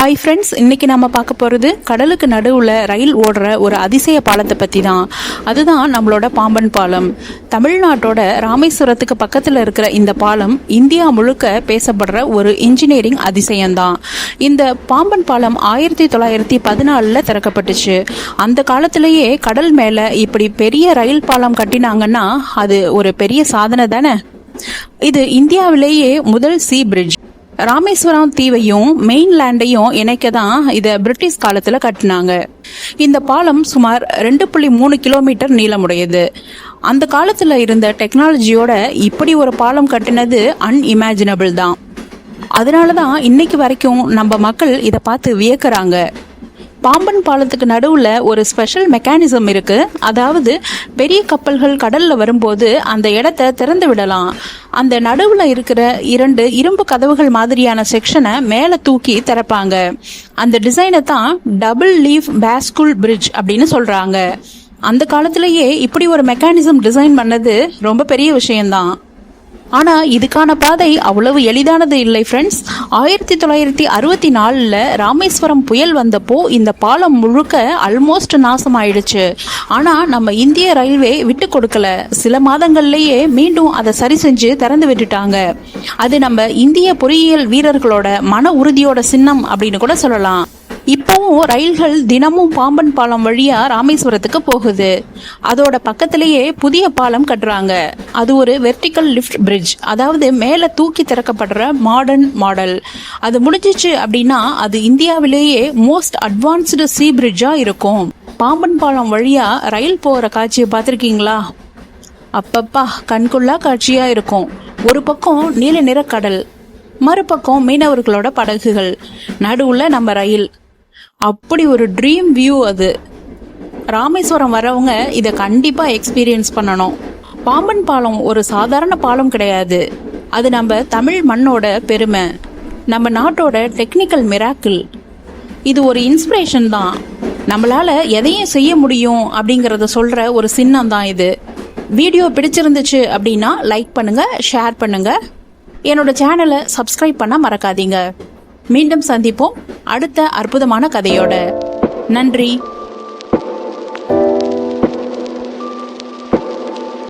Hi friends இன்னைக்கு நம்ம பார்க்க போகிறது கடலுக்கு நடுவில் ரயில் ஓடுற ஒரு அதிசய பாலத்தை பற்றி தான் அதுதான் நம்மளோட பாம்பன் பாலம். தமிழ்நாட்டோட ராமேஸ்வரத்துக்கு பக்கத்தில் இருக்கிற இந்த பாலம் இந்தியா முழுக்க பேசப்படுற ஒரு இன்ஜினியரிங் அதிசயம்தான். இந்த பாம்பன் பாலம் ஆயிரத்தி தொள்ளாயிரத்தி பதினாலில் திறக்கப்பட்டுச்சு. அந்த காலத்திலேயே கடல் மேலே இப்படி பெரிய ரயில் பாலம் கட்டினாங்கன்னா அது ஒரு பெரிய சாதனை தானே இது இந்தியாவிலேயே முதல் சி பிரிட்ஜ் ராமேஸ்வரம் தீவையும் மெயின்லேண்டையும் இணைக்க தான் இதை பிரிட்டிஷ் காலத்தில் கட்டினாங்க. இந்த பாலம் சுமார் ரெண்டு புள்ளி மூணு கிலோமீட்டர் நீளமுடையது. அந்த காலத்தில் இருந்த டெக்னாலஜியோட இப்படி ஒரு பாலம் கட்டினது அன்இமேஜினபிள் தான். அதனால தான் இன்னைக்கு வரைக்கும் நம்ம மக்கள் இதை பார்த்து வியக்கிறாங்க. பாம்பன் பாலத்துக்கு நடுவில் ஒரு ஸ்பெஷல் மெக்கானிசம் இருக்கு. அதாவது பெரிய கப்பல்கள் கடல்ல வரும்போது அந்த இடத்த திறந்து விடலாம். அந்த நடுவில் இருக்கிற இரண்டு இரும்பு கதவுகள் மாதிரியான செக்ஷனை மேலே தூக்கி திறப்பாங்க. அந்த டிசைனை தான் டபுள் லீஃப் பேஸ்குல் பிரிட்ஜ் அப்படின்னு சொல்றாங்க. அந்த காலத்திலேயே இப்படி ஒரு மெக்கானிசம் டிசைன் பண்ணது ரொம்ப பெரிய விஷயம்தான். ஆனால் இதுக்கான பாதை அவ்வளவு எளிதானது இல்லை ஃப்ரெண்ட்ஸ் ஆயிரத்தி தொள்ளாயிரத்தி அறுபத்தி நாலில் ராமேஸ்வரம் புயல் வந்தப்போ இந்த பாலம் முழுக்க ஆல்மோஸ்ட் நாசமாயிடுச்சு. ஆனால் நம்ம இந்திய ரயில்வே விட்டு கொடுக்கல. சில மாதங்கள்லேயே மீண்டும் அதை சரி செஞ்சு திறந்து விட்டுட்டாங்க. அது நம்ம இந்திய பொறியியல் வீரர்களோட மன உறுதியோட சின்னம் அப்படின்னு கூட சொல்லலாம். இப்போவும் ரயில்கள் தினமும் பாம்பன் பாலம் வழியா ராமேஸ்வரத்துக்கு போகுது. அதோட பக்கத்திலேயே புதிய பாலம் கட்டுறாங்க. அது ஒரு வெர்டிக்கல் லிஃப்ட் பிரிட்ஜ் அதாவது மேலே தூக்கி திறக்கப்படுற மாடர்ன் மாடல் அது முடிஞ்சிச்சு அப்படின்னா அது இந்தியாவிலேயே மோஸ்ட் அட்வான்ஸ்டு சி பிரிட்ஜா இருக்கும். பாம்பன் பாலம் வழியா ரயில் போகிற காட்சியை பார்த்துருக்கீங்களா? அப்பப்பா கண்கொள்ளா காட்சியா இருக்கும். ஒரு பக்கம் நீல நிற கடல் மறுபக்கம் மீனவர்களோட படகுகள். நடுவுல நம்ம ரயில். அப்படி ஒரு ட்ரீம் வியூ அது. ராமேஸ்வரம் வரவங்க இதை கண்டிப்பாக எக்ஸ்பீரியன்ஸ் பண்ணணும். பாம்பன் பாலம் ஒரு சாதாரண பாலம் கிடையாது. அது நம்ம தமிழ் மண்ணோட பெருமை. நம்ம நாட்டோட டெக்னிக்கல் மிராக்கிள் இது ஒரு இன்ஸ்பிரேஷன் தான். நம்மளால எதையும் செய்ய முடியும் அப்படிங்கறத சொல்ற ஒரு சின்னம் தான் இது. வீடியோ பிடிச்சிருந்துச்சு அப்படின்னா லைக் பண்ணுங்க ஷேர் பண்ணுங்க. என்னோட சேனலை சப்ஸ்கிரைப் பண்ண மறக்காதீங்க. மீண்டும் சந்திப்போம். அடுத்த அற்புதமான கதையோட. நன்றி.